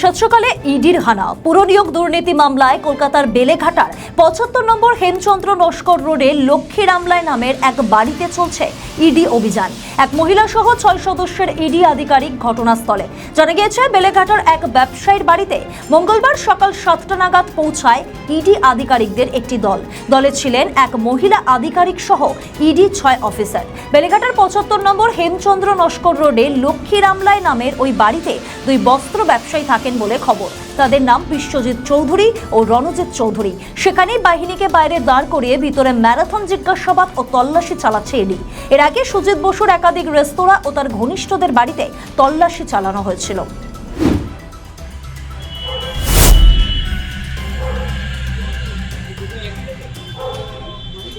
সাতসকালে ইডির হানা। পুরনিয়োগ দুর্নীতি মামলায় কলকাতার বেলেঘাটার পঁচাত্তর নম্বর হেমচন্দ্র নস্কর রোডে লক্ষ্মী রামলায় নামের এক বাড়িতে চলছে ইডি অভিযান। এক মহিলা সহ ছয় সদস্যের ইডি আধিকারিক ঘটনাস্থলে। জানা গিয়েছে, বেলেঘাটার এক ব্যবসায়ীর বাড়িতে মঙ্গলবার সকাল সাতটা নাগাদ পৌঁছায় ইডি আধিকারিকদের একটি দল। দলে ছিলেন এক মহিলা আধিকারিক সহ ইডি ছয় অফিসার। বেলেঘাটার পঁচাত্তর নম্বর হেমচন্দ্র নস্কর রোডে লক্ষ্মী রামলায় নামের ওই বাড়িতে দুই বস্ত্র ব্যবসায়ী থাকেন বলে খবর। তাদের নাম বিশ্বজিৎ চৌধুরী ও রণজিৎ চৌধুরী। সেখানে বাহিনীকে বাইরে দাঁড় করিয়ে ভিতরে ম্যারাথন, জিজ্ঞাসাবাদ ও তল্লাশি চালাচ্ছে ইডি। এর আগে সুজিত বসুর একাধিক রেস্তোরাঁ ও তার ঘনিষ্ঠদের বাড়িতে তল্লাশি চালানো হয়েছিল।